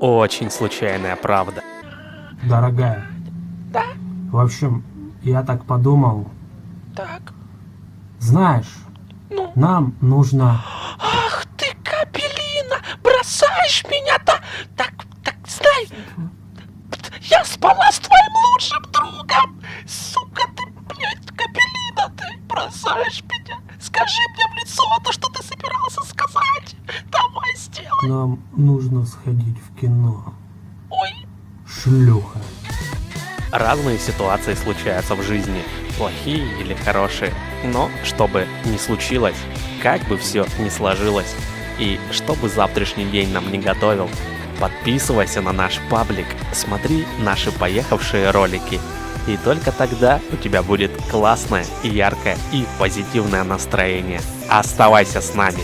очень случайная правда. Дорогая. Да? В общем, я так подумал. Так. Знаешь, Ну? нам нужно... Ах ты, Капелина! Бросаешь меня-то! Так, так, знай, я спала с твоим лучшим другом! Сука ты, блядь, Капелина, ты бросаешь меня! Скажи мне в лицо то, что ты собирался сказать! Нам нужно сходить в кино. Ой, Шлюха. Разные ситуации случаются в жизни, плохие или хорошие. Но чтобы не случилось, как бы все ни сложилось, и чтобы завтрашний день нам не готовил, подписывайся на наш паблик, смотри наши поехавшие ролики. И только тогда у тебя будет классное, яркое и позитивное настроение. Оставайся с нами!